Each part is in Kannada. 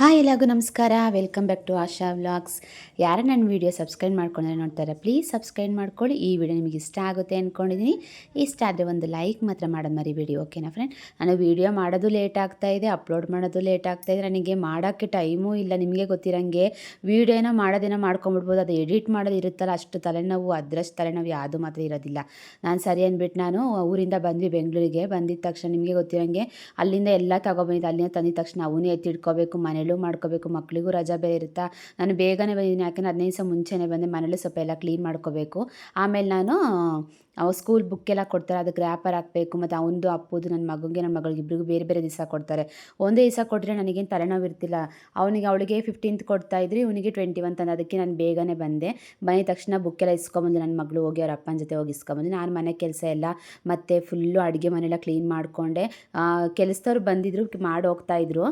ಹಾಯ್ ಎಲ್ಲರಿಗೂ ನಮಸ್ಕಾರ. Welcome back to Asha vlogs ಯಾರು ನನ್ನ ವೀಡಿಯೋ ಸಬ್ಸ್ಕ್ರೈಬ್ ಮಾಡ್ಕೊಂಡ್ರೆ ನೋಡ್ತಾರೆ ಪ್ಲೀಸ್ ಸಬ್ಸ್ಕ್ರೈಬ್ ಮಾಡ್ಕೊಳ್ಳಿ. ಈ ವಿಡಿಯೋ ನಿಮಗೆ ಇಷ್ಟ ಆಗುತ್ತೆ ಅಂದ್ಕೊಂಡಿದ್ದೀನಿ ಇಷ್ಟ ಆದರೆ ಒಂದು ಲೈಕ್ ಮಾತ್ರ ಮಾಡೋದು ಮರಿಬೇಡಿ ಓಕೆನಾ ಫ್ರೆಂಡ್ ನಾನು ವೀಡಿಯೋ ಮಾಡೋದು ಲೇಟ್ ಆಗ್ತಾ ಇದೆ ಅಪ್ಲೋಡ್ ಮಾಡೋದು ಲೇಟ್ ಆಗ್ತಾ ಇದೆ. ನನಗೆ ಮಾಡೋಕ್ಕೆ ಟೈಮೂ ಇಲ್ಲ, ನಿಮಗೆ ಗೊತ್ತಿರೋಂಗೆ. ವೀಡಿಯೋನ ಮಾಡೋದೇನೋ ಮಾಡ್ಕೊಂಬಿಡ್ಬೋದು ಅದು ಎಡಿಟ್ ಮಾಡೋದು ಇರುತ್ತಲ್ಲ, ಅಷ್ಟು ತಲೆನೋವು, ಅದರಷ್ಟು ತಲೆನೋವು ಯಾವುದು ಮಾತ್ರ ಇರೋದಿಲ್ಲ. ನಾನು ಸರಿ ಅಂದ್ಬಿಟ್ಟು ನಾನು ಊರಿಂದ ಬಂದ್ವಿ ಬೆಂಗಳೂರಿಗೆ ಬಂದಿದ್ದ ತಕ್ಷಣ ನಿಮಗೆ ಗೊತ್ತಿರೋಂಗೆ. ಅಲ್ಲಿಂದ ಎಲ್ಲ ತೊಗೊಬಂದಿದ್ದು ಅಲ್ಲಿಂದ ತಂದಿದ ತಕ್ಷಣ ಅವನೇ ಎತ್ತಿಡ್ಕೋಬೇಕು ಮನೇಲೂ ಮಾಡ್ಕೋಬೇಕು ಮಕ್ಕಳಿಗೂ ರಜಾ ಬೇರೆ ಇರುತ್ತಾ? ನಾನು ಬೇಗನೆ ಬಂದಿದ್ದೀನಿ ಯಾಕೆಂದರೆ ಹದಿನೈದು ದಿವಸ ಮುಂಚೆನೇ ಬಂದೆ, ಮನೇಲಿ ಸ್ವಲ್ಪ ಎಲ್ಲ ಕ್ಲೀನ್ ಮಾಡ್ಕೋಬೇಕು. ಆಮೇಲೆ ನಾನು ಅವು ಸ್ಕೂಲ್ ಬುಕ್ ಎಲ್ಲ ಕೊಡ್ತಾರೆ, ಅದಕ್ಕೆ ರ್ಯಾಪರ್ ಹಾಕಬೇಕು, ಮತ್ತು ಅವನದು, ಅಪ್ಪುದು ನನ್ನ ಮಗನಿಗೆ ನನ್ನ ಮಗಳಿಗೆ ಇಬ್ಬರಿಗೂ ಬೇರೆ ಬೇರೆ ದಿವಸ ಕೊಡ್ತಾರೆ. ಒಂದೇ ದಿವಸ ಕೊಟ್ಟರೆ ನನಗೇನು ತಲೆನೋವು ಇರ್ತಿಲ್ಲ ಅವನಿಗೆ ಅವಳಿಗೆ ಫಿಫ್ಟೀನ್ತ್ ಕೊಡ್ತಾ ಇದ್ರಿ, ಇವನಿಗೆ ಟ್ವೆಂಟಿ ಒನ್ ತಂದು, ಅದಕ್ಕೆ ನಾನು ಬೇಗನೆ ಬಂದೆ. ಬಂದ ತಕ್ಷಣ ಬುಕ್ಕೆಲ್ಲ ಇಸ್ಕೊಂಬಂದು ನನ್ನ ಮಗಳು ಹೋಗಿ, ಅವ್ರ ಅಪ್ಪನ ಜೊತೆ ಹೋಗಿ ಇಸ್ಕೊಂಬಂದು. ನಾನು ಮನೆ ಕೆಲಸ ಎಲ್ಲ ಮತ್ತು ಫುಲ್ಲು ಅಡುಗೆ ಮನೆಲ್ಲ ಕ್ಲೀನ್ ಮಾಡಿಕೊಂಡೆ. ಕೆಲಸದವ್ರು ಬಂದಿದ್ರು, ಮಾಡಿ ಹೋಗ್ತಾ ಇದ್ರು.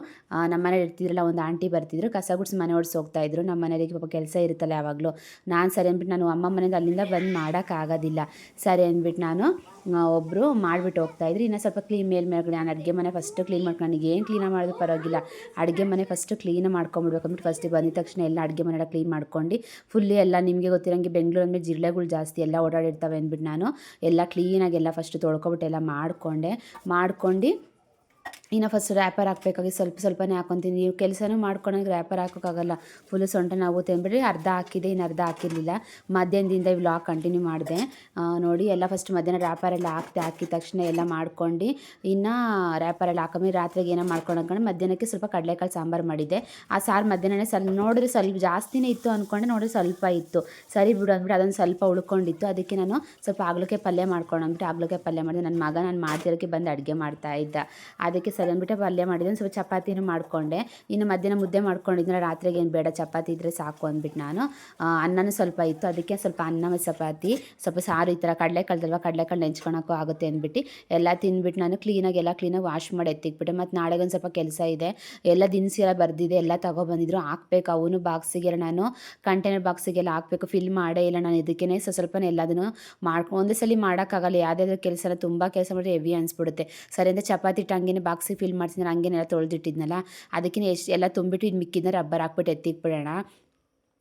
ನಮ್ಮ ಮನೇಲಿ ಇರ್ತಿದ್ರಲ್ಲ, ಒಂದು ಆಂಟಿ ಬರ್ತಿದ್ರು, ಕಸ ಗುಡ್ಸಿ ಮನೆ ಓಡಿಸಿ ಹೋಗ್ತಾ ಇದ್ರು. ನಮ್ಮ ಮನೆಯಲ್ಲಿ ಪಾಪ ಕೆಲಸ ಇರುತ್ತಲ್ಲ ಯಾವಾಗಲೂ. ನಾನು ಸರಿ ಅಂದ್ಬಿಟ್ಟು ನಾನು ಅಮ್ಮ ಮನೆಯಿಂದ ಅಲ್ಲಿಂದ ಬಂದು ಮಾಡೋಕ್ಕಾಗೋದಿಲ್ಲ ಸರಿ ಅಂದ್ಬಿಟ್ಟು ನಾನು ಒಬ್ಬರು ಮಾಡಿಬಿಟ್ಟು ಹೋಗ್ತಾಯಿದ್ರು ಇನ್ನೂ ಸ್ವಲ್ಪ ಕ್ಲೀನ್ ಮೇಲೆ ನಾನು ಅಡುಗೆ ಮನೆ ಫಸ್ಟು ಕ್ಲೀನ್ ಮಾಡ್ಕೊಂಡು ನನಗೆ ಏನು ಕ್ಲೀನಾಗಿ ಮಾಡಿದ್ರು ಪರವಾಗಿಲ್ಲ. ಅಡುಗೆ ಮನೆ ಫಸ್ಟು ಕ್ಲೀನಾಗಿ ಮಾಡ್ಕೊಂಬಿಡ್ಬೇಕು ಅಂದ್ಬಿಟ್ಟು ಫಸ್ಟಿಗೆ ಬಂದಿದ ತಕ್ಷಣ ಎಲ್ಲ ಅಡುಗೆ ಮನೆಲ್ಲ ಕ್ಲೀನ್ ಮಾಡ್ಕೊಂಡು ಫುಲ್ಲಿ ಎಲ್ಲ ನಿಮಗೆ ಗೊತ್ತಿರೋಂಗೆ ಬೆಂಗಳೂರು ಅಂದರೆ ಜಿರಳೆಗಳು ಜಾಸ್ತಿ ಎಲ್ಲ ಓಡಾಡಿರ್ತವೆ ಅಂದ್ಬಿಟ್ಟು ನಾನು, ಎಲ್ಲ ಕ್ಲೀನಾಗಿ ಎಲ್ಲ ಫಸ್ಟು ತೊಳ್ಕೊಬಿಟ್ಟು ಎಲ್ಲ ಮಾಡಿಕೊಂಡೆ. ಮಾಡ್ಕೊಂಡು ಇನ್ನು ಫಸ್ಟ್ ರ್ಯಾಪರ್ ಹಾಕಬೇಕಾಗಿ ಸ್ವಲ್ಪ ಸ್ವಲ್ಪನೇ ಹಾಕೊತೀನಿ. ನೀವು ಕೆಲಸನೂ ಮಾಡ್ಕೊಳಂಗೆ ರ್ಯಾಪರ್ ಹಾಕೋಕ್ಕಾಗಲ್ಲ. ಫುಲ್ಲು ಸೊಂಟ ನಾವು ಅಂದ್ಬಿಟ್ಟು ಅರ್ಧ ಹಾಕಿದೆ, ಇನ್ನು ಅರ್ಧ ಹಾಕಿರಲಿಲ್ಲ. ಮಧ್ಯಾಹ್ನದಿಂದ ವ್ಲಾಗ್ ಕಂಟಿನ್ಯೂ ಮಾಡಿದೆ. ನೋಡಿ ಎಲ್ಲ ಫಸ್ಟ್ ಮಧ್ಯಾಹ್ನ ರ್ಯಾಪರ್ ಎಲ್ಲ ಹಾಕ್ತೆ ಹಾಕಿದ ತಕ್ಷಣ ಎಲ್ಲ ಮಾಡ್ಕೊಂಡು, ಇನ್ನು ರ್ಯಾಪರ್ ಎಲ್ಲ ಹಾಕೊಂಡ್ಮೇಲೆ ರಾತ್ರಿಗೆ ಏನೋ ಮಾಡ್ಕೊಂಡು ಮಧ್ಯಾಹ್ನಕ್ಕೆ ಸ್ವಲ್ಪ ಕಡಲೆಕಾಳು ಸಾಂಬಾರು ಮಾಡಿದ್ದೆ ಆ ಸಾರು ಮಧ್ಯಾಹ್ನನೇ ಸ್ವಲ್ಪ, ನೋಡಿದ್ರೆ ಸ್ವಲ್ಪ ಜಾಸ್ತಿನೇ ಇತ್ತು ಅಂದ್ಕೊಂಡೆ ನೋಡಿದ್ರೆ ಸ್ವಲ್ಪ ಇತ್ತು. ಸರಿ ಬಿಡು ಅಂದ್ಬಿಟ್ಟು ಅದೊಂದು ಸ್ವಲ್ಪ ಉಳ್ಕೊಂಡಿತ್ತು. ಅದಕ್ಕೆ ನಾನು ಸ್ವಲ್ಪ ಆಗ್ಲಕ್ಕೆ ಪಲ್ಯ ಮಾಡ್ಕೊಂಡು ಅಂದ್ಬಿಟ್ಟು ಆಗ್ಲಕ್ಕೆ ಪಲ್ಯ ಮಾಡಿದೆ. ನನ್ನ ಮಗ, ನಾನು ಮಾಡ್ತಿರೋಕ್ಕೆ ಬಂದು ಅಡುಗೆ ಮಾಡ್ತಾ ಇದ್ದ. ಅದಕ್ಕೆ ಸರಿ ಅಂದ್ಬಿಟ್ಟು ಪಲ್ಯ ಮಾಡಿದ್ದೀನಿ ಸ್ವಲ್ಪ ಚಪಾತಿನೂ ಮಾಡಿಕೊಂಡೆ. ಇನ್ನು ಮಧ್ಯಾಹ್ನ ಮುದ್ದೆ ಮಾಡ್ಕೊಂಡಿದ್ರೆ ರಾತ್ರಿಗೆ ಏನು ಬೇಡ, ಚಪಾತಿ ಇದ್ದರೆ ಸಾಕು ಅಂದ್ಬಿಟ್ಟು ನಾನು. ಅನ್ನನೂ ಸ್ವಲ್ಪ ಇತ್ತು. ಅದಕ್ಕೆ ಸ್ವಲ್ಪ ಅನ್ನ ಚಪಾತಿ, ಸ್ವಲ್ಪ ಸಾರು ಈ ಥರ ಕಡಲೆಕಾಳ್ದಲ್ವ ಕಡಲೆಕಾಳು ನೆಂಚ್ಕೊಳಕ್ಕೂ ಆಗುತ್ತೆ ಅಂದ್ಬಿಟ್ಟು ಎಲ್ಲ ತಿಂದ್ಬಿಟ್ಟು ನಾನು ಕ್ಲೀನಾಗಿ ಎಲ್ಲ ಕ್ಲೀನಾಗಿ ವಾಶ್ ಮಾಡಿ ಎತ್ತಿಕ್ಬಿಟ್ಟೆ ಮತ್ತು ನಾಳೆಗೆ ಒಂದು ಸ್ವಲ್ಪ ಕೆಲಸ ಇದೆ. ಎಲ್ಲ ದಿನಸಿ ಎಲ್ಲ ಬರೆದಿದೆ. ಎಲ್ಲ ತೊಗೊಬಂದಿದ್ರು ಹಾಕ್ಬೇಕು. ಅವನು ಬಾಕ್ಸಿಗೆಲ್ಲ ನಾನು ಕಂಟೈನರ್ ಬಾಕ್ಸಿಗೆಲ್ಲ ಹಾಕಬೇಕು. ಫಿಲ್ ಮಾಡೇ ಇಲ್ಲ ನಾನು ಇದಕ್ಕೇ ಸ್ವಲ್ಪ ಸ್ವಲ್ಪ ಎಲ್ಲದನ್ನು ಮಾಡ್ಕೊ, ಒಂದೇ ಸಲ ಮಾಡೋಕ್ಕಾಗಲ್ಲ. ಯಾವುದಾದ್ರೂ ಕೆಲಸ ಎಲ್ಲ ತುಂಬ ಕೆಲಸ ಮಾಡಿದ್ರೆ ಹೆವಿ ಅನಿಸ್ಬಿಡುತ್ತೆ. ಸರಿ ಅಂದರೆ ಚಪಾತಿ ಟಂಗಿನ ಬಾಕ್ಸಿಗೆ ಫಿಲ್ ಮಾಡ್ತೀನಿ ಹಂಗೇನೆಲ್ಲ ತೊಳೆದಿಟ್ಟಿದ್ನಲ್ಲ ಅದಕ್ಕೆ ಎಷ್ಟು ಎಲ್ಲ ತುಂಬಿಟ್ಟು ಇದು ಮಿಕ್ಕಿದ್ರೆ ರಬ್ಬರ್ ಹಾಕ್ಬಿಟ್ಟು ಎತ್ತಿಕ್ಬಿಡೋಣ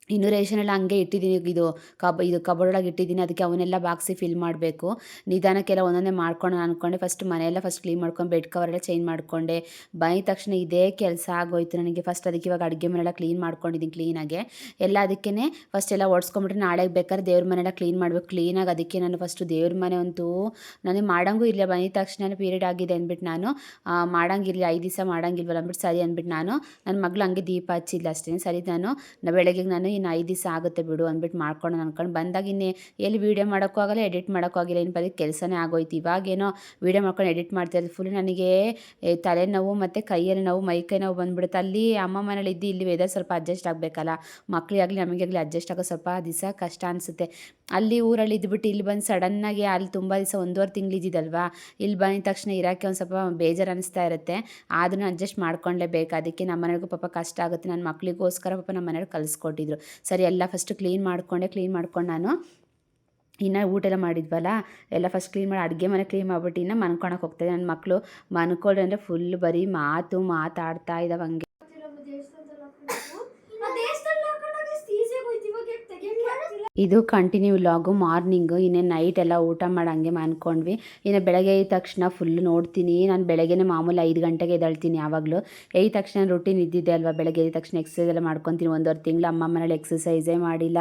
ಇನ್ನು ರೇಷನ್ ಎಲ್ಲ ಹಂಗೆ ಇಟ್ಟಿದ್ದೀನಿ ಇದು ಕಬ್, ಇದು ಕಬೋರ್ಡ್ ಒಳಗೆ ಇಟ್ಟಿದ್ದೀನಿ ಅದಕ್ಕೆ ಅವನ್ನೆಲ್ಲ ಬಾಕ್ಸಿ ಫಿಲ್ ಮಾಡಬೇಕು. ನಿಧಾನಕ್ಕೆಲ್ಲ ಒಂದೊಂದೇ ಮಾಡ್ಕೊಂಡು ಅಂದ್ಕೊಂಡೆ ಫಸ್ಟ್ ಮನೆಯೆಲ್ಲ ಫಸ್ಟ್ ಕ್ಲೀನ್ ಮಾಡ್ಕೊಂಡು ಬೆಡ್ ಕವರೆಲ್ಲ ಚೇಂಜ್ ಮಾಡಿಕೊಂಡೆ. ಬಂದ ತಕ್ಷಣ ಇದೇ ಕೆಲಸ ಆಗೋಯ್ತು ನನಗೆ. ಫಸ್ಟ್ ಅದಕ್ಕೆ ಇವಾಗ ಅಡುಗೆ ಮನೆಲ್ಲ ಕ್ಲೀನ್ ಮಾಡ್ಕೊಂಡಿದ್ದೀನಿ ಕ್ಲೀನಾಗೆ ಎಲ್ಲ ಅದಕ್ಕೇ ಫಸ್ಟ್ ಎಲ್ಲ ಓಡಿಸ್ಕೊಂಬಿಟ್ರೆ ನಾಳೆಗೆ ಬೇಕಾದ್ರೆ ದೇವ್ರ ಮನೆಯೆಲ್ಲ ಕ್ಲೀನ್ ಮಾಡಬೇಕು. ಕ್ಲೀನಾಗಿ ಅದಕ್ಕೆ ನಾನು ಫಸ್ಟು ದೇವ್ರ ಮನೆ ಅಂತೂ ನನಗೆ ಮಾಡೋಂಗೂ ಇಲ್ಲ ಬಂದ ತಕ್ಷಣ ಪೀರಿಯಡ್ ಆಗಿದೆ ಅಂದ್ಬಿಟ್ಟು ನಾನು ಮಾಡೋಂಗಿಲ್ಲ ಐದು ದಿವಸ ಮಾಡೋಂಗಿಲ್ವಲ್ಲ ಅಂದ್ಬಿಟ್ಟು ಸರಿ ಅಂದ್ಬಿಟ್ಟು ನಾನು. ನನ್ನ ಮಗಳು ಹಂಗೆ ದೀಪ ಹಚ್ಚಿಲ್ಲ ಅಷ್ಟೇ. ಸರಿ ನಾನು ಬೆಳಗ್ಗೆ ನಾನು ಇನ್ನು ಐದು ದಿವಸ ಆಗುತ್ತೆ ಬಿಡು ಅಂದ್ಬಿಟ್ಟು ಮಾಡ್ಕೊಂಡು ಅನ್ಕೊಂಡು ಬಂದಾಗ ಇನ್ನೇ ಎಲ್ಲಿ ವೀಡಿಯೋ ಮಾಡೋಕ್ಕೂ ಆಗಲ್ಲ ಎಡಿಟ್ ಮಾಡೋಕ್ಕೂ ಆಗಿಲ್ಲ. ಏನು ಬರೀ ಕೆಲಸನೇ ಆಗೋಯ್ತು. ಇವಾಗೇನೋ ವೀಡಿಯೋ ಮಾಡ್ಕೊಂಡು ಎಡಿಟ್ ಮಾಡ್ತಾಯಿದ್ದು ಫುಲ್ ನನಗೆ ತಲೆನೋವು ಮತ್ತು ಕೈಯಲ್ಲಿ ನೋವು, ಮೈ ಕೈ ನೋವು ಬಂದ್ಬಿಡುತ್ತೆ. ಅಲ್ಲಿ ಅಮ್ಮ ಮನೇಲಿ ಇದ್ದು, ಇಲ್ಲಿ ವೆದರ್ ಸ್ವಲ್ಪ ಅಡ್ಜಸ್ಟ್ ಆಗಬೇಕಲ್ಲ. ಮಕ್ಕಳಿಗಾಗಲಿ ನಮಗಾಗಲಿ ಅಡ್ಜಸ್ಟ್ ಆಗೋ ಸ್ವಲ್ಪ ದಿವಸ ಕಷ್ಟ ಅನಿಸುತ್ತೆ. ಅಲ್ಲಿ ಊರಲ್ಲಿ ಇದ್ಬಿಟ್ಟು ಇಲ್ಲಿ ಬಂದು ಸಡನ್ನಾಗಿ ಅಲ್ಲಿ ತುಂಬ ದಿವಸ ಒಂದೂವರೆ ತಿಂಗಳು ಇಲ್ಲಿ ಬಂದ ತಕ್ಷಣ ಇರೋಕ್ಕೆ ಒಂದು ಸ್ವಲ್ಪ ಬೇಜಾರು ಅನಿಸ್ತಾ ಇರುತ್ತೆ. ಆದ್ರೂ ಅಡ್ಜಸ್ಟ್ ಮಾಡ್ಕೊಳ್ಳೇಬೇಕು ಅದಕ್ಕೆ ನಮ್ಮ ಮನೆಗೂ ಪಾಪ ಕಷ್ಟ ಆಗುತ್ತೆ. ನನ್ನ ಮಕ್ಕಳಿಗೋಸ್ಕರ ಪಾಪ ನಮ್ಮ ಮನೆಯವ್ರು ಕಲಿಸ್ಕೊಟ್ಟಿದ್ರು. ಸರಿ, ಎಲ್ಲ ಫಸ್ಟ್ ಕ್ಲೀನ್ ಮಾಡಿಕೊಂಡೆ ಕ್ಲೀನ್ ಮಾಡ್ಕೊಂಡು ನಾನು ಇನ್ನು ಊಟ ಎಲ್ಲ ಮಾಡಿದ್ವಲ್ಲ? ಎಲ್ಲ ಫಸ್ಟ್ ಕ್ಲೀನ್ ಮಾಡಿ ಅಡುಗೆ ಮನೆ ಕ್ಲೀನ್ ಮಾಡಿಬಿಟ್ಟು ಇನ್ನು ಮನ್ಕೊಳಕ್ಕೆ ಹೋಗ್ತಾಯಿದ್ದೆ ನನ್ನ ಮಕ್ಕಳು ಮನ್ಕೊಳ್ಳಿ ಅಂದರೆ ಫುಲ್ ಬರೀ ಮಾತು ಮಾತಾಡ್ತಾ ಇದ್ದಾವೆ ಹಂಗೆ. ಇದು ಕಂಟಿನ್ಯೂ ವ್ಲಾಗು ಮಾರ್ನಿಂಗು ಇನ್ನೇನು ನೈಟ್ ಎಲ್ಲ ಊಟ ಮಾಡಂಗೆ ಮಾಡ್ಕೊಂಡ್ವಿ. ಇನ್ನು ಬೆಳಗ್ಗೆ ಎದ್ದ ತಕ್ಷಣ ಫುಲ್ ನೋಡ್ತೀನಿ. ನಾನು ಬೆಳಗ್ಗೆನೇ ಮಾಮೂಲಿ ಐದು ಗಂಟೆಗೆ ಎದ್ದೇಳ್ತೀನಿ ಯಾವಾಗಲೂ. ಎದ್ದ ತಕ್ಷಣ ರೂಟೀನ್ ಇದ್ದಿದ್ದೆ ಅಲ್ವಾ? ಬೆಳಗ್ಗೆ ಎದ್ದ ತಕ್ಷಣ ಎಕ್ಸಸೈಸ್ ಎಲ್ಲ ಮಾಡ್ಕೊತೀನಿ. ಒಂದೂವರೆ ತಿಂಗಳು ಅಮ್ಮ ಮನೇಲಿ ಎಕ್ಸಸೈಸೇ ಮಾಡಿಲ್ಲ.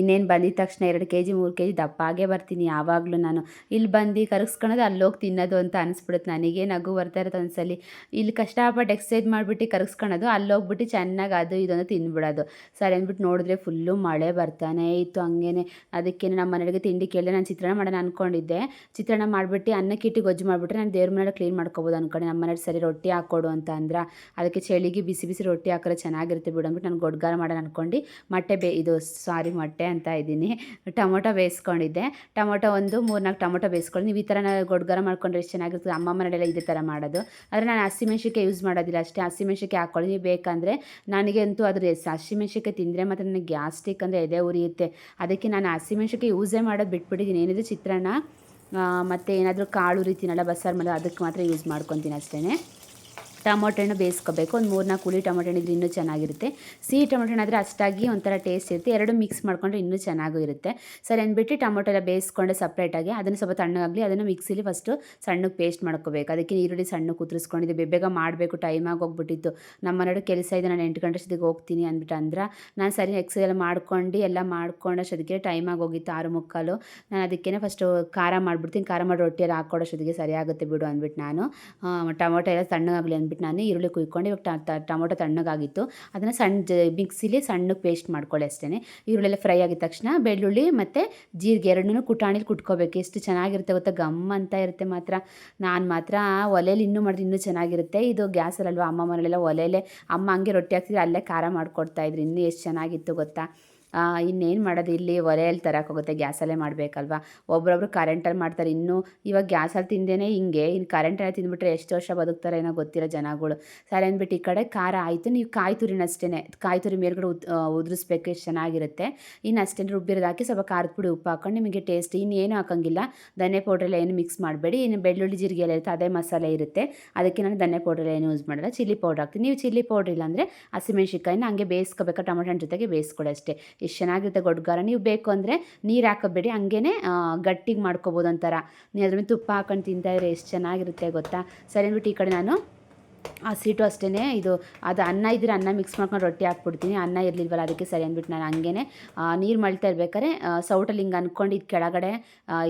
ಇನ್ನೇನು ಬಂದಿದ ತಕ್ಷಣ ಎರಡು ಕೆ ಜಿ ಮೂರು ಕೆ ಜಿ ದಪ್ಪಾಗೇ ಬರ್ತೀನಿ ಯಾವಾಗಲೂ ನಾನು. ಇಲ್ಲಿ ಬಂದು ಕರಗಿಸ್ಕೊಳೋದು ಅಲ್ಲೋಗಿ ತಿನ್ನೋದು ಅಂತ ಅನಿಸ್ಬಿಡುತ್ತೆ ನನಗೆ. ನಗು ಬರ್ತಾ ಇರುತ್ತೆ ಒಂದ್ಸಲಿ. ಇಲ್ಲಿ ಕಷ್ಟಪಟ್ಟು ಎಕ್ಸಸೈಸ್ ಮಾಡಿಬಿಟ್ಟು ಕರಗಿಸ್ಕೊಳೋದು ಅಲ್ಲೋಗ್ಬಿಟ್ಟು ಚೆನ್ನಾಗಿ ಅದು ಇದೊಂದು ತಿಂದ್ಬಿಡೋದು ಸರಿ ಅಂದ್ಬಿಟ್ಟು ನೋಡಿದ್ರೆ ಫುಲ್ಲು ಮಳೆ ಬರ್ತಾನೆ ಇತ್ತು. ಹಂಗೇನೆ. ಅದಕ್ಕೆ ನಮ್ಮ ಮನೆಗೆ ತಿಂಡಿ ಕೇಳಿದೆ ನಾನು ಚಿತ್ರಾನ್ನ ಮಾಡೋಣ ಅಂದ್ಕೊಂಡಿದ್ದೆ ಚಿತ್ರಾನ್ನ ಮಾಡಿಬಿಟ್ಟು ಅನ್ನಕ್ಕಿಟ್ಟು ಗೊಜ್ಜು ಮಾಡಿಬಿಟ್ರೆ ನಾನು ದೇವ್ರ ಮನೆಯಲ್ಲಿ ಕ್ಲೀನ್ ಮಾಡ್ಕೋಬೋದು ಅಂದ್ಕೊಂಡೆ ನಮ್ಮ ಮನೆಯಲ್ಲಿ ಸರಿ ರೊಟ್ಟಿ ಹಾಕ್ಕೊಡು ಅಂತ ಅಂದ್ರೆ ಅದಕ್ಕೆ ಚಳಿಗೆ ಬಿಸಿ ಬಿಸಿ ರೊಟ್ಟಿ ಹಾಕಿದ್ರೆ ಚೆನ್ನಾಗಿರುತ್ತೆ ಬಿಡು ಅಂದ್ಬಿಟ್ಟು ನಾನು ಗೊಡ್ಗಾರ ಮಾಡೋಣ ಅಂದ್ಕೊಂಡು ಮೊಟ್ಟೆ ಬೇ, ಇದು ಸಾರಿ ಮೊಟ್ಟೆ ಅಂತ ಇದ್ದೀನಿ. ಟೊಮೊಟೊ ಬೇಯಿಸ್ಕೊಂಡಿದ್ದೆ. ಟೊಮೊಟೊ ಒಂದು ಮೂರು ನಾಲ್ಕು ಟೊಮೊಟೊ ಬೇಯಿಸ್ಕೊಂಡು ನೀವು ಈ ಥರ ಗೊಡ್ಗಾರ ಮಾಡ್ಕೊಂಡ್ರೆ ಎಷ್ಟು ಚೆನ್ನಾಗಿರ್ತದೆ ಅಮ್ಮ ಮನೆಯಲ್ಲ ಇದೇ ಥರ ಮಾಡೋದು. ಆದರೆ ನಾನು ಹಸಿಮೆಣ್ಸಿಕಾಯಿ ಯೂಸ್ ಮಾಡೋದಿಲ್ಲ. ಅಷ್ಟೇ ಹಸಿಮೆಣ್ಸಿಕಾಯಿ ಹಾಕ್ಕೊಳ್ಳಿ ನೀವು ಬೇಕಂದರೆ ನನಗೆ ಅಂತೂ ಅದ್ರ ಹಸಿಮೆಣ್ಸಿಕಾಯಿ ತಿಂದರೆ ಮತ್ತು ನನಗೆ ಗ್ಯಾಸ್ಟಿಕ್ ಅಂದರೆ ಎದೆ ಉರಿಯುತ್ತೆ. ಅದಕ್ಕೆ ನಾನು ಹಸಿಮೆಣ್ಸಿಕಾಯಿ ಯೂಸೇ ಮಾಡೋದು ಬಿಟ್ಬಿಟ್ಟಿದ್ದೀನಿ ಏನಿದ್ರು ಚಿತ್ರಾನ್ನ ಮತ್ತು ಏನಾದರೂ ಕಾಳು ರೀತಿಯಲ್ಲ ಬಸ್ಸಾರು ಮಾಡೋದು ಅದಕ್ಕೆ ಮಾತ್ರ ಯೂಸ್ ಮಾಡ್ಕೊತೀನಿ ಅಷ್ಟೇ ಟೊಮೊಟೊ ಹಣ್ಣು ಬೇಯಿಸ್ಕೋಬೇಕು. ಒಂದು ಮೂರು ನಾಲ್ಕು ಹುಳಿ ಟೊಮೊಟೊ ಹಣ್ಣು ಇನ್ನೂ ಚೆನ್ನಾಗಿರುತ್ತೆ. ಸಿಹಿ ಟೊಮೊಟೊ ಹಣ್ಣು ಆದರೆ ಅಷ್ಟಾಗಿ ಒಂಥರ ಟೇಸ್ಟ್ ಇರುತ್ತೆ. ಎರಡು ಮಿಕ್ಸ್ ಮಾಡ್ಕೊಂಡ್ರೆ ಇನ್ನೂ ಚೆನ್ನಾಗೂ ಇರುತ್ತೆ. ಸರಿ ಅಂದ್ಬಿಟ್ಟು ಟೊಮೊಟೊ ಎಲ್ಲ ಬೇಯಿಸ್ಕೊಂಡೆ ಸಪ್ರೇಟಾಗಿ ಅದನ್ನು ಸ್ವಲ್ಪ ತಣ್ಣಗಾಗಲಿ ಅದನ್ನು ಮಿಕ್ಸಿಲಿ ಫಸ್ಟು ಸಣ್ಣಗೆ ಪೇಸ್ಟ್ ಮಾಡ್ಕೋಬೇಕು. ಅದಕ್ಕೆ ಈರುಳ್ಳಿ ಸಣ್ಣ ಕುದಿಸ್ಕೊಂಡಿದ್ದೆ ಬೇಗ ಮಾಡಬೇಕು. ಟೈಮ್ ಹೋಗ್ಬಿಟ್ಟಿತ್ತು. ನಮ್ಮ ಮನೆಯವರು ಕೆಲಸ ಇದೆ. ನಾನು ಎಂಟು ಗಂಟೆ ಅಷ್ಟೊತ್ತಿಗೆ ಹೋಗ್ತೀನಿ ಅಂದ್ಬಿಟ್ಟು ಅಂದ್ರೆ, ನಾನು ಸರಿ ಎಕ್ಸ್ ಎಲ್ಲ ಮಾಡ್ಕೊಂಡು ಎಲ್ಲ ಮಾಡ್ಕೊಂಡು ಅಷ್ಟೊತ್ತಿಗೆ ಟೈಮ್ ಆಗಿ ಹೋಗಿತ್ತು ಆರು ಮುಕ್ಕಾಲು. ನಾನು ಅದಕ್ಕೇನೆ ಫಸ್ಟು ಖಾರ ಮಾಡಿಬಿಡ್ತೀನಿ. ಖಾರ ಮಾಡಿ ರೊಟ್ಟಿಯಲ್ಲಿ ಸರಿಯಾಗುತ್ತೆ ಸರಿ ಆಗುತ್ತೆ ಬಿಡು ಅಂದ್ಬಿಟ್ಟು ನಾನು ಟೊಮೊಟೊ ಎಲ್ಲ ತಣ್ಣಗಾಗಲಿ ಅಂದ್ಬಿಟ್ಟು ನಾನು ಈರುಳ್ಳಿ ಕುಯ್ಕೊಂಡು ಇವಾಗ ಟೊಮೊಟೊ ತಣ್ಣಗಾಗಿತ್ತು. ಅದನ್ನು ಸಣ್ಣ ಮಿಕ್ಸಿಲಿ ಸಣ್ಣಗೆ ಪೇಸ್ಟ್ ಮಾಡ್ಕೊಳ್ಳಿ ಅಷ್ಟೇ ಈರುಳ್ಳಿ ಫ್ರೈ ಆಗಿದ ತಕ್ಷಣ ಬೆಳ್ಳುಳ್ಳಿ ಮತ್ತು ಜೀರಿಗೆ ಎರಡನ್ನೂ ಕುಟಾಣಿಲಿ ಕುಟ್ಕೋಬೇಕು. ಎಷ್ಟು ಚೆನ್ನಾಗಿರುತ್ತೆ ಗೊತ್ತಾ? ಗಮ್ ಅಂತ ಇರುತ್ತೆ ಮಾತ್ರ. ನಾನು ಮಾತ್ರ ಒಲೆಯಲ್ಲಿ ಇನ್ನೂ ಮಾಡಿದ್ರೆ ಇನ್ನೂ ಚೆನ್ನಾಗಿರುತ್ತೆ. ಇದು ಗ್ಯಾಸಲ್ಲಲ್ವ ಅಮ್ಮ ಮನೇಲೆಲ್ಲ ಒಲೆಯಲ್ಲೇ ಅಮ್ಮ ಹಂಗೆ ರೊಟ್ಟಿ ಹಾಕ್ತಿದ್ರೆ ಅಲ್ಲೇ ಖಾರ ಮಾಡ್ಕೊಡ್ತಾಯಿದ್ರು ಇನ್ನೂ ಎಷ್ಟು ಚೆನ್ನಾಗಿತ್ತು ಗೊತ್ತಾ? ಇನ್ನೇನು ಮಾಡೋದು? ಇಲ್ಲಿ ಒಲೆಯಲ್ಲಿ ತರೋಕ್ಕೋಗುತ್ತೆ ಗ್ಯಾಸಲ್ಲೇ ಮಾಡಬೇಕಲ್ವಾ? ಒಬ್ರೊಬ್ರು ಕರೆಂಟಲ್ಲಿ ಮಾಡ್ತಾರೆ. ಇನ್ನೂ ಇವಾಗ ಗ್ಯಾಸಲ್ಲಿ ತಿಂದೇ ಹಿಂಗೆ. ಇನ್ನು ಕರೆಂಟಲ್ಲಿ ತಿಂದ್ಬಿಟ್ರೆ ಎಷ್ಟು ವರ್ಷ ಬದುಕ್ತಾರೆ ಏನೋ ಗೊತ್ತಿರೋ ಜನಗಳು. ಸರಿ ಅಂದ್ಬಿಟ್ಟು ಈ ಕಡೆ ಖಾರ ಆಯಿತು. ನೀವು ಕಾಯಿ ತುರಿನ ಅಷ್ಟೇ ಕಾಯಿ ತುರಿ ಮೇಲ್ಗಡೆ ಉದ್ ಉದುರಿಸ್ಬೇಕು, ಎಷ್ಟು ಚೆನ್ನಾಗಿರುತ್ತೆ. ಇನ್ನು ಅಷ್ಟೇ ರುಬ್ಬಿರೋದು ಹಾಕಿ ಸ್ವಲ್ಪ ಖಾರದ ಪುಡಿ ಉಪ್ಪು ಹಾಕೊಂಡು ನಿಮಗೆ ಟೇಸ್ಟ್ ಇನ್ನೇನು ಹಾಕೋಂಗಿಲ್ಲ. ಧನ್ಯ ಪೌಡ್ರೆಲ್ಲ ಏನು ಮಿಕ್ಸ್ ಮಾಡಬೇಡಿ. ಇನ್ನು ಬೆಳ್ಳುಳ್ಳಿ ಜೀರಿಗೆ ಎಲ್ಲ ಇರುತ್ತೆ, ಅದೇ ಮಸಾಲೆ ಇರುತ್ತೆ. ಅದಕ್ಕೆ ನಾನು ಧನ್ಯ ಪೌಡ್ರೆಲ್ಲ ಏನು ಯೂಸ್ ಮಾಡಲ್ಲ. ಚಿಲ್ಲಿ ಪೌಡ್ರ್ ಹಾಕ್ತೀನಿ. ನೀವು ಚಿಲ್ಲಿ ಪೌಡ್ರ್ ಇಲ್ಲಾಂದರೆ ಹಸಿಮೆಣ್ಸಿಕಾಯಿನ ಹಂಗೆ ಬೇಯಿಸ್ಕೋಬೇಕು? ಟೊಮೆಟೊ ಜೊತೆಗೆ ಬೇಯಿಸ್ಕೊಳ್ಳಿ ಅಷ್ಟೇ. ಎಷ್ಟು ಚೆನ್ನಾಗಿರುತ್ತೆ ಗೊಡ್ಗಾರ ನೀವು ಬೇಕು ಅಂದರೆ ನೀರು ಹಾಕೋಬೇಡಿ. ಹಂಗೇ ಗಟ್ಟಿಗೆ ಮಾಡ್ಕೊಬೋದು ಒಂಥರ ನೀವು ಅದ್ರ ಮೇಲೆ ತುಪ್ಪ ಹಾಕೊಂಡು ತಿಂತಾಯಿದ್ರೆ ಎಷ್ಟು ಚೆನ್ನಾಗಿರುತ್ತೆ ಗೊತ್ತಾ? ಸರಿ ಅಂದ್ಬಿಟ್ಟು ಈ ಕಡೆ ನಾನು ಆ ಅಷ್ಟೇ ಇದು ಅದು ಅನ್ನ ಇದ್ದರೆ ಅನ್ನ ಮಿಕ್ಸ್ ಮಾಡ್ಕೊಂಡು ರೊಟ್ಟಿ ಹಾಕ್ಬಿಡ್ತೀನಿ. ಅನ್ನ ಇರಲಿಲ್ವಲ್ಲ, ಅದಕ್ಕೆ ಸರಿ ಅಂದ್ಬಿಟ್ಟು ನಾನು ಹಂಗೇ ನೀರು ಮಳ್ತಾ ಇರ್ಬೇಕಾದ್ರೆ ಸೌಟಲ್ಲಿ ಹಿಂಗೆ ಅಂದ್ಕೊಂಡು ಇದು ಕೆಳಗಡೆ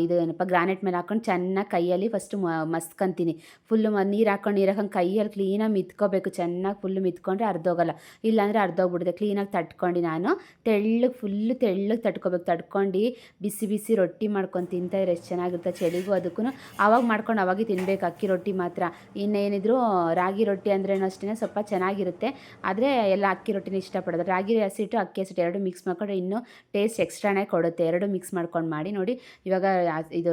ಇದು ಏನಪ್ಪ ಗ್ರಾನೈಟ್ ಮೇಲೆ ಹಾಕೊಂಡು ಚೆನ್ನಾಗಿ ಕೈಯಲ್ಲಿ ಫಸ್ಟು ಮಸ್ಕೊಂತೀನಿ. ಫುಲ್ಲು ನೀರು ಹಾಕೊಂಡು ನೀರು ಹಾಕೊಂಡು ಕೈಯಲ್ಲಿ ಕ್ಲೀನಾಗಿ ಮಿತ್ಕೋಬೇಕು. ಚೆನ್ನಾಗಿ ಫುಲ್ಲು ಮಿತ್ಕೊಂಡ್ರೆ ಅರ್ಧೋಗಲ್ಲ. ಇಲ್ಲಾಂದರೆ ಅರ್ಧೋಗ್ಬಿಡುತ್ತೆ. ಕ್ಲೀನಾಗಿ ತಟ್ಕೊಂಡು ನಾನು. ತೆಳ್ಳಗೆ ಫುಲ್ಲು ತೆಳ್ಳಗೆ ತಟ್ಕೋಬೇಕು. ತಟ್ಕೊಂಡು ಬಿಸಿ ಬಿಸಿ ರೊಟ್ಟಿ ಮಾಡ್ಕೊಂಡು ತಿಂತಾಯಿದ್ರೆ ಎಷ್ಟು ಚೆನ್ನಾಗಿರುತ್ತೆ. ಚಳಿಗೂ ಅದಕ್ಕೂ ಆವಾಗ ಮಾಡ್ಕೊಂಡು ಅವಾಗೆ ತಿನ್ಬೇಕು. ಅಕ್ಕಿ ರೊಟ್ಟಿ ಮಾತ್ರ. ಇನ್ನೇನಿದ್ರು ರಾಗಿ ರೊಟ್ಟಿ ಅಂದ್ರೂ ಅಷ್ಟೇ ಸ್ವಲ್ಪ ಚೆನ್ನಾಗಿರುತ್ತೆ. ಆದರೆ ಎಲ್ಲ ಅಕ್ಕಿ ರೊಟ್ಟಿನ ಇಷ್ಟಪಡೋದು. ರಾಗಿ ಹಸಿಟ್ಟು, ಅಕ್ಕಿ ಹಸಿಟ್ಟು ಎರಡು ಮಿಕ್ಸ್ ಮಾಡ್ಕೊಂಡ್ರೆ ಇನ್ನೂ ಟೇಸ್ಟ್ ಎಕ್ಸ್ಟ್ರಾನೇ ಕೊಡುತ್ತೆ. ಎರಡು ಮಿಕ್ಸ್ ಮಾಡ್ಕೊಂಡು ಮಾಡಿ ನೋಡಿ. ಇವಾಗ ಇದು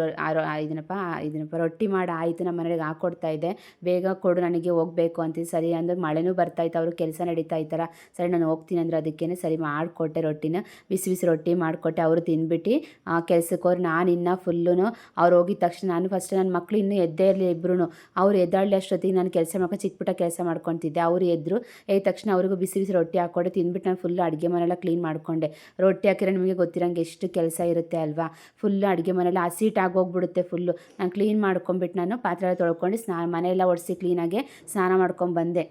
ಇದನ್ನಪ್ಪ ಇದನ್ನಪ್ಪ ರೊಟ್ಟಿ ಮಾಡಿ ಆಯಿತು ನಮ್ಮ ಮನೆಗೆ ಹಾಕೊಡ್ತಾ ಇದ್ದೆ. ಬೇಗ ಕೊಡು ನನಗೆ ಹೋಗಬೇಕು ಅಂತ ಸರಿ ಅಂದ್ರೆ ಮಳೆನೂ ಬರ್ತಾಯಿತ್ತು ಅವರು ಕೆಲಸ ನಡೀತಾ ಇತ್ತಲ್ಲ. ಸರಿ ನಾನು ಹೋಗ್ತೀನಿ ಅಂದ್ರೆ ಅದಕ್ಕೇ ಸರಿ ಮಾಡಿಕೊಟ್ಟೆ ರೊಟ್ಟಿನ. ಬಿಸಿ ಬಿಸಿ ರೊಟ್ಟಿ ಮಾಡಿಕೊಟ್ಟೆ. ಅವರು ತಿಂದ್ಬಿಟ್ಟು, ಆ ಹೋದ್ರೆ. ನಾನು ಇನ್ನೂ ಫುಲ್ಲು ಅವ್ರು ಹೋಗಿದ ತಕ್ಷಣ ನಾನು ಫಸ್ಟ್ ನನ್ನ ಮಕ್ಕಳು ಇನ್ನೂ ಎದ್ದೇ ಇರಲಿ ಇಬ್ಬರು ಅವ್ರು ಎದ್ದಾಳಲಿ ಅಷ್ಟೊತ್ತಿಗೆ ನಾನು ಕೆಲಸ ಮಾಡ್ಕೊಂಡು ಚಿಕ್ಕ ಪುಟ್ಟ ಕೆಲಸ ಮಾಡ್ಕೊತಿದ್ದೆ. ಅವರು ಎದ್ರು ಎದ್ದ ತಕ್ಷಣ ಅವ್ರಿಗೂ ಬಿಸಿ ಬಿಸಿ ರೊಟ್ಟಿ ಹಾಕ್ಕೊಡೆ ತಿಂದ್ಬಿಟ್ಟು ನಾನು ಫುಲ್ ಅಡುಗೆ ಮನೆಲ್ಲ ಕ್ಲೀನ್ ಮಾಡಿಕೊಂಡೆ. ರೊಟ್ಟಿ ಹಾಕಿದ್ರೆ ನಿಮಗೆ ಗೊತ್ತಿರೋಂಗೆ ಎಷ್ಟು ಕೆಲಸ ಇರುತ್ತೆ ಅಲ್ವಾ? ಫುಲ್ಲು ಅಡುಗೆ ಮನೆಲ್ಲ ಹಸೀಟ್ ಆಗೋಗ್ಬಿಡುತ್ತೆ ಫುಲ್ಲು ನಾನು ಕ್ಲೀನ್ ಮಾಡ್ಕೊಂಬಿಟ್ಟು ನಾನು ಪಾತ್ರೆ ತೊಳ್ಕೊಂಡು ಸ್ನಾನ ಮನೆಯೆಲ್ಲ ಒಡಿಸಿ ಕ್ಲೀನಾಗೆ ಸ್ನಾನ ಮಾಡ್ಕೊಂಡು ಬಂದೆ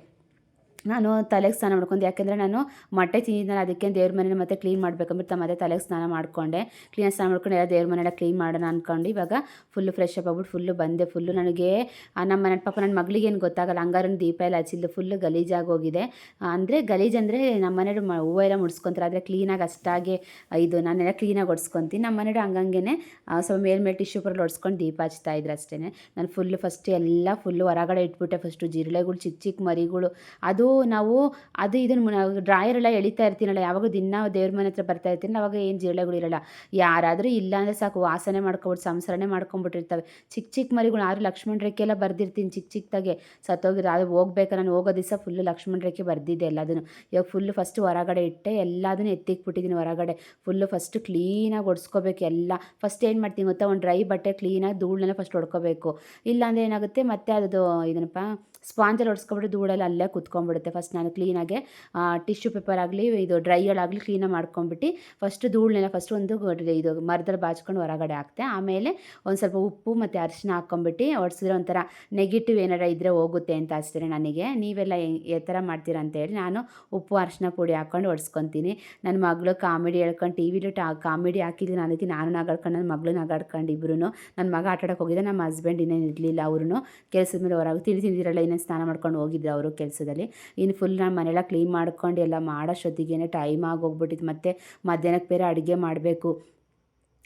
ನಾನು ತಲೆಗೆ ಸ್ನಾನ ಮಾಡ್ಕೊಂಡು. ಯಾಕೆಂದರೆ ನಾನು ಮೊಟ್ಟೆ ತಿಂದಿದ್ದಲ್ಲ ಅದಕ್ಕೆ ದೇವ್ರ ಮನೇಲಿ ಮತ್ತೆ ಕ್ಲೀನ್ ಮಾಡ್ಬೇಕಂಬಿಟ್ಟು ಮತ್ತೆ ತಲೆಗೆ ಸ್ನಾನ ಮಾಡಿಕೊಂಡೆ. ಕ್ಲೀನಾಗಿ ಸ್ನಾನ ಮಾಡ್ಕೊಂಡು ಎಲ್ಲ ದೇವ್ರ ಮನೆಲ್ಲ ಕ್ಲೀನ್ ಮಾಡೋಣ ಅಂದ್ಕೊಂಡು ಇವಾಗ ಫುಲ್ಲು ಫ್ರೆಶ್ ಅಪ್ ಆಗ್ಬಿಟ್ಟು ಫುಲ್ಲು ಬಂದೆ. ಫುಲ್ಲು ನನಗೆ ನಮ್ಮ ಮನೆ ಪಾಪ ನನ್ನ ಮಗಳಿಗೆ ಏನು ಗೊತ್ತಾಗಲ್ಲ. ಹಂಗಾರನ್ನು ದೀಪ ಎಲ್ಲ ಹಚ್ಚಿಲ್ಲ ಫುಲ್ಲು ಗಲೀಜಾಗಿ ಹೋಗಿದೆ. ಅಂದರೆ ಗಲೀಜು ಅಂದರೆ ನಮ್ಮ ಮನೆಯವರು ಮ, ಹೂವು ಎಲ್ಲ ಮುಡ್ಸ್ಕೊತಾರೆ. ಆದರೆ ಕ್ಲೀನಾಗಿ ಅಷ್ಟಾಗಿ ಇದು ನಾನೆಲ್ಲ ಕ್ಲೀನಾಗಿ ಒಡ್ಸ್ಕೊತೀನಿ. ನಮ್ಮ ಮನೆಯವರು ಹಂಗಂಗೆ ಸ್ವಲ್ಪ ಮೇಲ್ಮೇಲೆ ಟಿಶ್ಯೂ ಪೇಪರ್ ಒಡ್ಸ್ಕೊಂಡು ದೀಪ ಹಚ್ತಾ ಇದ್ರು ಅಷ್ಟೇ ನಾನು ಫುಲ್ಲು ಫಸ್ಟ್ ಎಲ್ಲ ಫುಲ್ಲು ಹೊರಗಡೆ ಇಟ್ಬಿಟ್ಟೆ. ಫಸ್ಟು ಜಿರಳೆಗಳು ಚಿಕ್ಕ ಚಿಕ್ಕ ಮರಿಗಳು, ಅದು ನಾವು ಅದು ಇದನ್ನು ನಾವು ಡ್ರಾಯರ್ ಎಲ್ಲ ಎಳಿತಾ ಇರ್ತೀನಲ್ಲ ಯಾವಾಗ ದಿನ ದೇವ್ರ ಮನೆ ಹತ್ರ ಬರ್ತಾ ಇರ್ತೀನಿ ಅವಾಗ ಏನು ಜಿರಳೆಗಳು ಇರಲ್ಲ. ಯಾರಾದರೂ ಇಲ್ಲ ಅಂದರೆ ಸಾಕು, ವಾಸನೆ ಮಾಡ್ಕೊಬಿಟ್ಟು ಸಂಸಾರನೇ ಮಾಡ್ಕೊಂಬಿಟ್ಟಿರ್ತವೆ. ಚಿಕ್ಕ ಚಿಕ್ಕ ಮರಿಗಳು ಆರು ಲಕ್ಷ್ಮಣ ರೇಖೆ ಎಲ್ಲ ಬರ್ದಿರ್ತೀನಿ ಚಿಕ್ಕ ಚಿಕ್ಕದಾಗೆ ಸತ್ತೋಗಿರೋ ಅದು ಹೋಗ್ಬೇಕು ನಾನು ಹೋಗೋ ದಿವಸ ಫುಲ್ಲು ಲಕ್ಷ್ಮಣ ರೇಖೆ ಬರ್ದಿದ್ದೆ ಎಲ್ಲದನ್ನು. ಇವಾಗ ಫುಲ್ಲು ಫಸ್ಟ್ ಹೊರಗಡೆ ಇಟ್ಟೆ, ಎಲ್ಲದನ್ನು ಎತ್ತಿಕ್ಬಿಟ್ಟಿದ್ದೀನಿ ಹೊರಗಡೆ. ಫುಲ್ಲು ಫಸ್ಟ್ ಕ್ಲೀನಾಗಿ ಒಡ್ಸ್ಕೋಬೇಕು ಎಲ್ಲ. ಫಸ್ಟ್ ಏನು ಮಾಡ್ತೀನಿ ಗೊತ್ತಾ? ಒಂದು ಡ್ರೈ ಬಟ್ಟೆ ಕ್ಲೀನಾಗಿ ಧೂಳನ್ನೆಲ್ಲ ಫಸ್ಟ್ ಹೊಡ್ಕೋಬೇಕು ಇಲ್ಲಾಂದರೆ ಏನಾಗುತ್ತೆ? ಮತ್ತೆ ಅದು ಇದನ್ನಪ್ಪ ಸ್ಪಾಂಜಲ್ಲಿ ಹೊಡ್ಸ್ಕೊಬಿಟ್ಟು ಧೂಳೆಲ್ಲ ಅಲ್ಲೇ ಕುತ್ಕೊಂಡ್ಬಿಡುತ್ತೆ ಫಸ್ಟ್ ನಾನು ಕ್ಲೀನಾಗೆ ಟಿಶ್ಯೂ ಪೇಪರ್ ಆಗಲಿ, ಇದು ಡ್ರೈಯಲ್ಲಾಗಲಿ ಕ್ಲೀನಾಗಿ ಮಾಡ್ಕೊಂಬಿಟ್ಟು ಫಸ್ಟ್ ಧೂಳನ್ನೆಲ್ಲ ಫಸ್ಟ್ ಒಂದು ಇದು ಮರದಲ್ಲಿ ಬಾಚ್ಕೊಂಡು ಹೊರಗಡೆ ಹಾಕ್ತೆ. ಆಮೇಲೆ ಒಂದು ಸ್ವಲ್ಪ ಉಪ್ಪು ಮತ್ತು ಅರಿಶಿನ ಹಾಕ್ಕೊಂಬಿಟ್ಟು ಹೊಡ್ಸಿದ್ರೆ ಒಂಥರ ನೆಗೆಟಿವ್ ಏನಾರ ಇದ್ದರೆ ಹೋಗುತ್ತೆ ಅಂತ ಅಷ್ಟೇ ನನಗೆ. ನೀವೆಲ್ಲ ಯಾವ ಥರ ಅಂತ ಹೇಳಿ ನಾನು ಉಪ್ಪು ಅರಿಶಿನ ಪುಡಿ ಹಾಕ್ಕೊಂಡು ಹೊಡ್ಸ್ಕೊತೀನಿ ನನ್ನ ಮಗಳು ಕಾಮಿಡಿ ಹೇಳ್ಕೊಂಡು ಟಿ ವಿಲಿ ಟಾ, ಕಾಮಿಡಿ ಹಾಕಿದ್ವಿ ನನಗೆ ನಾನು ನಾಗಾಡ್ಕೊಂಡು, ನನ್ನ ಮಗಳು ನಾಗಾಡ್ಕೊಂಡು ಇಬ್ಬರು ನನ್ನ ಮಗ ಆಟಾಡೋಕೆ ಹೋಗಿದ್ದೆ ನಮ್ಮ ಹಸ್ಬೆಂಡ್ ಇನ್ನೇನು ಇರಲಿಲ್ಲ ಅವರು ಕೆಲಸದ ಮೇಲೆ ಹೊರಗೆ ತಿಳಿ ತಿಂದಿರಲ್ಲ ಇನ್ನೇನು ಸ್ನಾನ ಮಾಡ್ಕೊಂಡು ಹೋಗಿದ್ರು ಅವರು ಕೆಲಸದಲ್ಲಿ. ಇನ್ನು ಫುಲ್ ನಾನು ಮನೆಯೆಲ್ಲ ಕ್ಲೀನ್ ಮಾಡ್ಕೊಂಡು ಎಲ್ಲ ಮಾಡೋಷ್ಟೊತ್ತಿಗೆ ಟೈಮ್ ಆಗೋಗ್ಬಿಟ್ಟಿತ್ತು. ಮತ್ತು ಮಧ್ಯಾಹ್ನಕ್ಕೆ ಬೇರೆ ಅಡುಗೆ ಮಾಡಬೇಕು.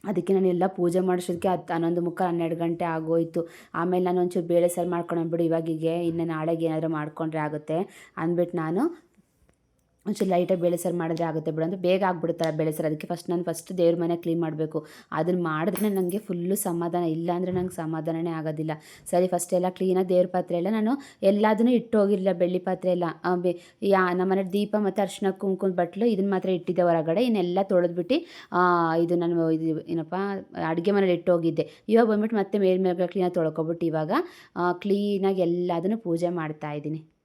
ಅದಕ್ಕೆ ನಾನು ಎಲ್ಲ ಪೂಜೆ ಮಾಡಿಸೋದಕ್ಕೆ ಹತ್ತು, ಹನ್ನೊಂದು ಮುಖ ಹನ್ನೆರಡು ಗಂಟೆ ಆಗೋಯಿತು. ಆಮೇಲೆ ನಾನು ಒಂಚೂರು ಬೇಳೆ ಸಾರು ಅಂದ್ಬಿಟ್ಟು ಇವಾಗಿಗೆ ಇನ್ನು ನಾಳೆಗೆ ಏನಾದರೂ ಮಾಡ್ಕೊಂಡ್ರೆ ಆಗುತ್ತೆ ಅಂದ್ಬಿಟ್ಟು ನಾನು ಒಂಚೂರು ಲೈಟಾಗಿ ಬೇಳೆ ಸಾರು ಮಾಡಿದ್ರೆ ಆಗುತ್ತೆ ಬಿಡು ಅಂದರೆ ಬೇಗ ಆಗ್ಬಿಡುತ್ತೆ ಬೇಳೆ ಸಾರು. ಅದಕ್ಕೆ ಫಸ್ಟ್ ನಾನು ಫಸ್ಟ್ ದೇವ್ರ ಮನೆ ಕ್ಲೀನ್ ಮಾಡಬೇಕು. ಅದನ್ನು ಮಾಡಿದ್ರೆ ನನಗೆ ಫುಲ್ಲು ಸಮಾಧಾನ. ಇಲ್ಲ ಅಂದರೆ ನಂಗೆ ಸಮಾಧಾನನೇ ಆಗೋದಿಲ್ಲ. ಸರಿ ಫಸ್ಟ್ ಎಲ್ಲ ಕ್ಲೀನಾಗಿ ದೇವ್ರ ಪಾತ್ರೆ ಎಲ್ಲ ನಾನು ಎಲ್ಲದನ್ನೂ ಇಟ್ಟು ಹೋಗಿರಲಿಲ್ಲ ಬೆಳ್ಳಿ ಪಾತ್ರೆ ಎಲ್ಲ. ಬೆ- ಯಾ, ನಮ್ಮ ಮನೆ ದೀಪ ಮತ್ತು ಅರ್ಶಿನ, ಕುಂಕುಮ, ಬಟ್ಲು ಇದನ್ನು ಮಾತ್ರ ಇಟ್ಟಿದ್ದೆ ಹೊರಗಡೆ. ಇನ್ನೆಲ್ಲ ತೊಳೆದ್ಬಿಟ್ಟು ಇದು ನಾನು ಇದು ಏನಪ್ಪ, ಅಡುಗೆ ಮನೇಲಿ ಇಟ್ಟು ಹೋಗಿದ್ದೆ ಇವಾಗ ಬಂದ್ಬಿಟ್ಟು ಮತ್ತೆ ಮೇಲ್ಮೇಲೆ ಕ್ಲೀನಾಗಿ ತೊಳ್ಕೊಬಿಟ್ಟು ಇವಾಗ ಕ್ಲೀನಾಗಿ ಎಲ್ಲದನ್ನು ಪೂಜೆ ಮಾಡ್ತಾ ಇದ್ದೀನಿ.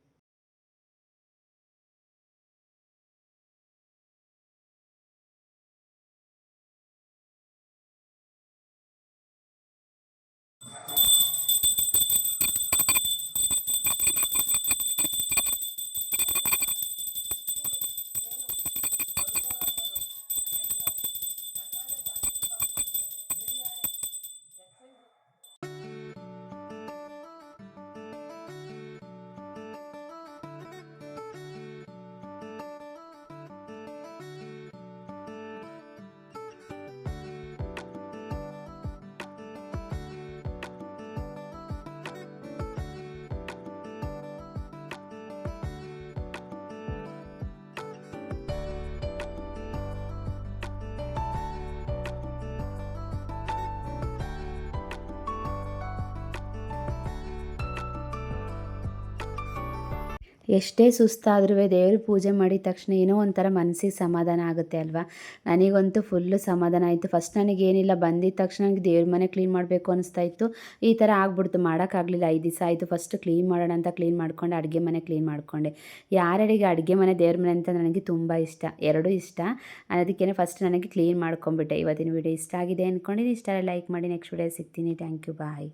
ಎಷ್ಟೇ ಸುಸ್ತಾದ್ರೂ ದೇವ್ರ ಪೂಜೆ ಮಾಡಿದ ತಕ್ಷಣ ಏನೋ ಒಂಥರ ಮನಸ್ಸಿಗೆ ಸಮಾಧಾನ ಆಗುತ್ತೆ ಅಲ್ವಾ? ನನಗಂತೂ ಫುಲ್ಲು ಸಮಾಧಾನ ಆಯಿತು. ಫಸ್ಟ್ ನನಗೇನಿಲ್ಲ ಬಂದಿದ್ದ ತಕ್ಷಣ ನನಗೆ ದೇವ್ರ ಮನೆ ಕ್ಲೀನ್ ಮಾಡಬೇಕು ಅನಿಸ್ತಾ ಇತ್ತು. ಈ ಥರ ಆಗ್ಬಿಡ್ತು. ಮಾಡೋಕ್ಕಾಗಲಿಲ್ಲ. ಐದು ದಿವಸ ಆಯಿತು. ಫಸ್ಟ್ ಕ್ಲೀನ್ ಮಾಡೋಣ ಅಂತ ಕ್ಲೀನ್ ಮಾಡ್ಕೊಂಡೆ, ಅಡುಗೆ ಮನೆ ಕ್ಲೀನ್ ಮಾಡಿಕೊಂಡೆ. ಯಾರ್ಯಾರಿಗೆ ಅಡುಗೆ ಮನೆ ದೇವ್ರ ಮನೆ ಅಂತ ನನಗೆ ತುಂಬ ಇಷ್ಟ. ಎರಡೂ ಇಷ್ಟ. ಅದಕ್ಕೇನೆ ಫಸ್ಟ್ ನನಗೆ ಕ್ಲೀನ್ ಮಾಡ್ಕೊಂಬಿಟ್ಟೆ ಇವತ್ತಿನ ವಿಡಿಯೋ ಇಷ್ಟ ಆಗಿದೆ ಅಂದ್ಕೊಂಡಿದ್ದು ಇಷ್ಟ ಲೈಕ್ ಮಾಡಿ. ನೆಕ್ಸ್ಟ್ ವಿಡಿಯೋ ಸಿಗ್ತೀನಿ. Thank you bye